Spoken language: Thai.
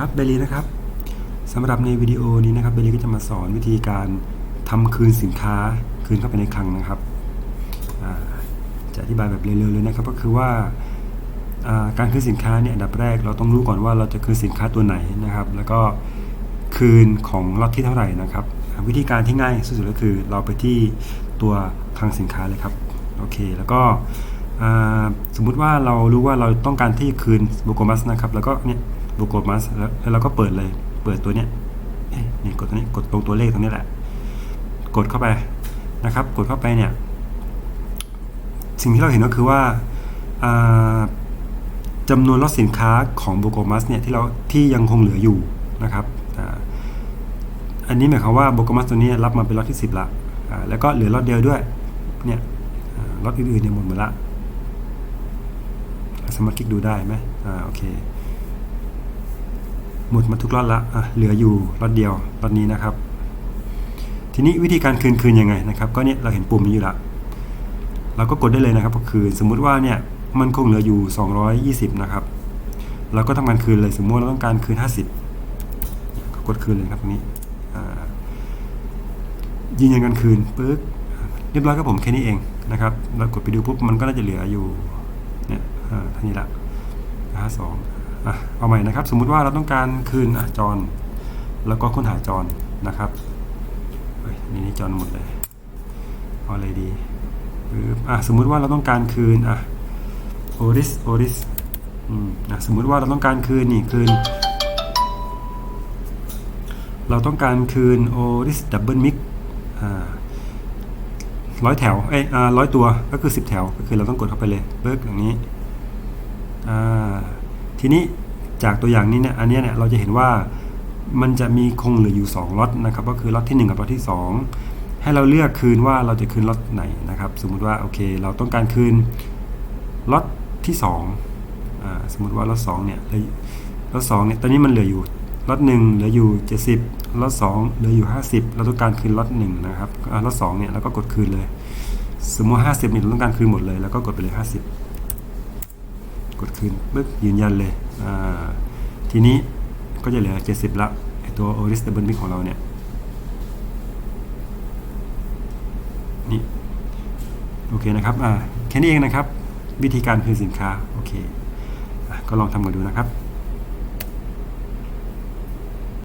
ครับเบลีนะครับสำหรับในวิดีโอนี้นะครับเบลีก็จะมาสอนวิธีการทำคืนสินค้าคืนเข้าไปในคลังนะครับจะอธิบายแบบเร็วๆเลยนะครับ ก็คือว่าการคืนสินค้าเนี่ยอันดับแรกเราต้องรู้ก่อนว่าเราจะคืนสินค้าตัวไหนนะครับ แล้วก็คืนของล็อตที่เท่าไหร่นะครับ วิธีการที่ง่ายสุดๆก็คือเราไปที่ตัวคลังสินค้าเลยครับโอเค แล้วก็สมมุติว่าเรารู้ว่าเราต้องการที่คืนโบโกมัสนะครับ แล้วก็เนี่ย โบกดมาสแล้วแล้วเราก็เปิดเลย เปิดตัวเนี้ยเนี่กดตัวนี้กดตรงตัวเลขตรงนี้แหละ กดเข้าไปนะครับ กดเข้าไปเนี่ย สิ่งที่เราเห็นก็คือว่าอ่าจำนวนลอดสินค้าของโบโกมัสเนี่ยที่เราที่ยังคงเหลืออยู่นะครับอ,อันนี้หมายความว่าโบโกมัสตัวนี้รับมาเป็นล็อตที่ 10ละแล้วก็เหลือล็อตเดียวด้วยเนี่ยล็อตอื่นๆเนี่ยหมดหมดละสามารถคลิกดูได้ไหมอ่าโอเค หมดมาทุกรอดละอะเหลืออยู่รอดเดียวรอดนี้นะครับ ทีนี้วิธีการคืนคืนยังไงนะครับ ก็เนี่ยเราเห็นปุ่มนี้อยู่ละเราก็กดได้เลยนะครับก็คืนสมมุติว่าเนี่ยมันคงเหลืออยู่ 220 นะครับ เราก็ทำการคืนเลยสมมติเราต้องการคืน 50 ก็กดคืนเลยครับตรงนี้ยืนยันการคืนปึ๊กเรียบร้อยครับผมแค่นี้เองนะครับเรากดไปดูปุ๊บมันก็น่าจะเหลืออยู่เนี่ยท่านี้ละห้าสอง อะเอาใหม่นะครับ สมมุติว่าเราต้องการคืนอะจรแล้วก็ค้นหาจรนะครับเฮ้ยนี่นี่จรหมดเลยเอาอะไรดีปึ๊บอะสมมุติว่าเราต้องการคืนอะโอริสโอริสอืมอะสมมุติว่าเราต้องการคืนนี่คืน เราต้องการคืนโอริสดับเบิลมิกอ่าร้อยแถว เอ้ยอ่าร้อยตัว ก็คือ10แถว ก็คือเราต้องกดเข้าไปเลยเบิกอย่างนี้ อ่า ทีนี้จากตัวอย่างนี้เนี่ยอันนี้เนี่ยเราจะเห็นว่ามันจะมีคงเหลืออยู่2ล็อตนะครับก็คือล็อตที่ 1 กับล็อตที่ 2 ให้เราเลือกคืนว่าเราจะคืนล็อตไหนนะครับ สมมุติว่าโอเค เราต้องการคืนล็อตที่2อ่าสมมุติว่าล็อต2เนี่ยล็อต2เนี่ยตอนนี้มันเหลืออยู่ล็อต1เหลืออยู่ 70ล็อต2เหลืออยู่ 50 เราต้องการคืนล็อต1นะครับล็อต2เนี่ยเราก็กดคืนเลย สมมติว่า50เนี่ยเราต้องการคืนหมดเลย แล้วก็กดไปเลย 50 กดคืนปึ๊บยืนยันเลยทีนี้ก็จะเหลือ 70 ละไอตัว Oris Double Mix ของเราเนี่ยนี่โอเคนะครับอ่าแค่นี้เองนะครับ วิธีการคืนสินค้า โอเคอก็ลองทำกันดูนะครับ